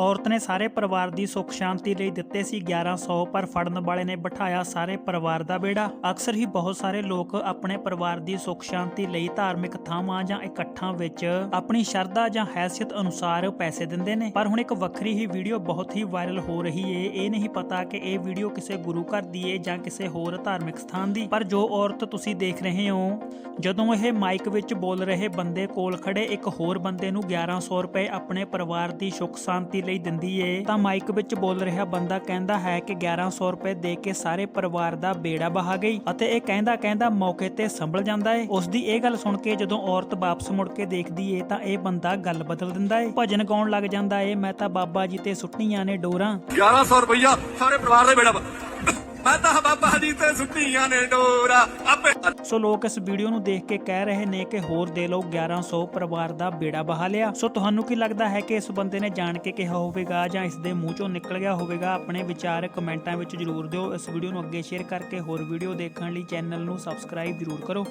ਔਰਤ ਨੇ ਸਾਰੇ ਪਰਿਵਾਰ ਦੀ ਸੁੱਖ ਸ਼ਾਂਤੀ ਲਈ ਦਿੱਤੇ ਸੀ 1100 ਪਰ ਫੜਨ ਵਾਲੇ ਨੇ ਬਿਠਾਇਆ ਸਾਰੇ ਪਰਿਵਾਰ ਦਾ ਬੇੜਾ ਅਕਸਰ ਹੀ ਬਹੁਤ ਸਾਰੇ ਲੋਕ ਆਪਣੇ ਪਰਿਵਾਰ ਦੀ ਸੁੱਖ ਸ਼ਾਂਤੀ ਲਈ ਧਾਰਮਿਕ ਥਾਵਾਂ ਜਾਂ ਇਕੱਠਾਂ ਵਿੱਚ ਆਪਣੀ ਸ਼ਰਧਾ ਜਾਂ ਹੈਸੀਅਤ ਅਨੁਸਾਰ ਪੈਸੇ ਦਿੰਦੇ ਨੇ। ਪਰ ਹੁਣ ਇੱਕ ਵੱਖਰੀ ਹੀ ਵੀਡੀਓ ਬਹੁਤ ਹੀ ਵਾਇਰਲ ਹੋ ਰਹੀ ਏ। ਇਹ ਨਹੀਂ ਪਤਾ ਕਿ ਇਹ ਵੀਡੀਓ ਕਿਸੇ ਗੁਰੂ ਘਰ ਦੀ ਏ ਜਾਂ ਕਿਸੇ ਹੋਰ ਧਾਰਮਿਕ ਸਥਾਨ ਦੀ। ਪਰ ਜੋ ਔਰਤ ਤੁਸੀਂ ਦੇਖ ਰਹੇ ਹੋ ਜਦੋਂ ਇਹ ਮਾਈਕ ਵਿੱਚ ਬੋਲ ਰਹੇ ਬੰਦੇ ਕੋਲ ਖੜੇ ਇੱਕ ਹੋਰ ਬੰਦੇ ਨੂੰ 1100 ਰੁਪਏ ਆਪਣੇ ਪਰਿਵਾਰ ਦੀ ਸੁੱਖ ਸ਼ਾਂਤੀ ਲਈ ਦਿੰਦੀ ਏ, ਤਾਂ ਮਾਈਕ ਵਿੱਚ ਬੋਲ ਰਿਹਾ ਬੰਦਾ ਕਹਿੰਦਾ ਹੈ ਕਿ 1100 ਰੁਪਏ ਦੇ ਕੇ ਸਾਰੇ ਪਰਿਵਾਰ ਦਾ ਬੇੜਾ ਬਹਾ ਗਈ ਅਤੇ ਇਹ ਕਹਿੰਦਾ ਕਹਿੰਦਾ ਮੌਕੇ ਤੇ ਸੰਭਲ ਜਾਂਦਾ ਏ। ਉਸ ਦੀ ਇਹ ਗੱਲ ਸੁਣ ਕੇ ਜਦੋਂ ਔਰਤ ਵਾਪਸ ਮੁੜ ਕੇ ਦੇਖਦੀ ਏ, ਤਾਂ ਇਹ ਬੰਦਾ ਗੱਲ ਬਦਲ ਦਿੰਦਾ ਏ। ਭਜਨ ਗਾਉਣ ਲੱਗ ਜਾਂਦਾ ਏ, ਮੈਂ ਤਾਂ ਬਾਬਾ ਜੀ ਤੇ ਸੁੱਟੀਆਂ ਨੇ ਡੋਰਾਂ। 1100 ਰੁਪਈਆ ਸਾਰੇ ਪਰਿਵਾਰ ਦੇ ਬੇੜਾ ਮੈਂ ਬਾਬਾ ਜੀ ਤੇ ਸੁੱਟੀਆਂ ਨੇ ਡੋਰਾ, ਆਪੇ ਸੋ ਲੋਕ ਇਸ ਵੀਡੀਓ ਨੂੰ ਦੇਖ ਕੇ ਕਹਿ ਰਹੇ ਨੇ ਕਿ ਹੋਰ ਦੇ ਲਓ 1100 ਪਰਿਵਾਰ ਦਾ ਬੇੜਾ ਬਹਾ ਲਿਆ। ਸੋ ਤੁਹਾਨੂੰ ਕੀ ਲੱਗਦਾ ਹੈ ਕਿ ਇਸ ਬੰਦੇ ਨੇ ਜਾਣ ਕੇ ਕਿਹਾ ਹੋਵੇਗਾ ਜਾਂ ਇਸ ਦੇ ਮੂੰਹ ਚੋਂ ਨਿਕਲ ਗਿਆ ਹੋਵੇਗਾ? ਆਪਣੇ ਵਿਚਾਰ ਕਮੈਂਟਾਂ ਵਿੱਚ ਜਰੂਰ ਦਿਓ। ਇਸ ਵੀਡੀਓ ਨੂੰ ਅੱਗੇ ਸ਼ੇਅਰ ਕਰਕੇ ਹੋਰ ਵੀਡੀਓ ਦੇਖਣ ਲਈ ਚੈਨਲ ਨੂੰ ਸਬਸਕ੍ਰਾਈਬ ਜਰੂਰ ਕਰੋ।